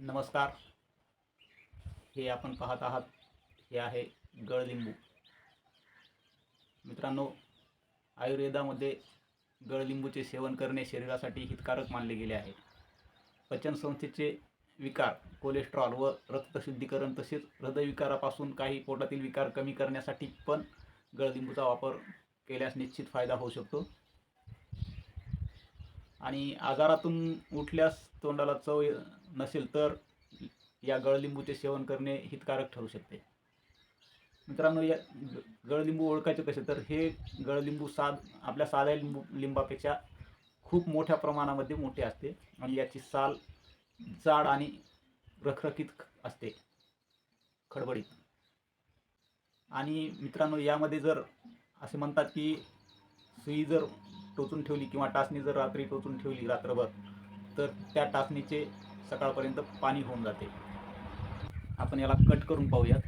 नमस्कार. हे आपण पाहत आहात. हे आहे गळलिंबू. मित्रांनो आयुर्वेदामध्ये गळलिंबूचे सेवन करणे शरीरासाठी हितकारक मानले गेले आहे. पचनसंस्थेचे विकार कोलेस्ट्रॉल व रक्तशुद्धीकरण तसेच हृदयविकारापासून काही पोटातील विकार कमी करण्यासाठी पण गळलिंबूचा वापर केल्यास निश्चित फायदा होऊ शकतो. आणि आजारातून उठल्यास तोंडाला चव ये- नसेल तर या गळलिंबूचे सेवन करणे हितकारक ठरू शकते. मित्रांनो या गळलिंबू ओळखायचे कसे? तर हे गळलिंबू साध आपल्या साध्या लिंबू लिंबापेक्षा खूप मोठ्या प्रमाणामध्ये मोठे असते आणि याची साल जाड आणि रखरखीत असते खडबडीत. आणि मित्रांनो यामध्ये जर असे म्हणतात की सुई जर टोचून ठेवली किंवा टाचणी जर रात्री टोचून ठेवली रात्रभर तर त्या टाचणीचे सकाळपर्यंत पाणी होऊन जाते. आपण याला कट करून पाहूयात.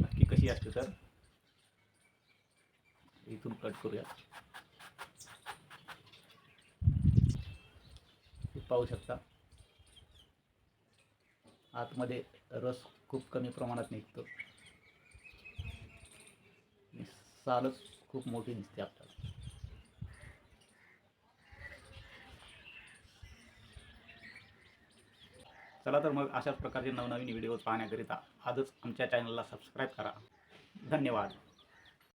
नक्की कशी असते सर इथून कट करूयात. पाहू शकता. आतमध्ये रस खूप कमी प्रमाणात निघतो. सालच खूप मोठी दिसते आपल्याला. चला तर मग अशाच प्रकारचे नवनवीन व्हिडिओज पाहण्याकरिता आजच आमच्या चॅनलला सबस्क्राईब करा. धन्यवाद.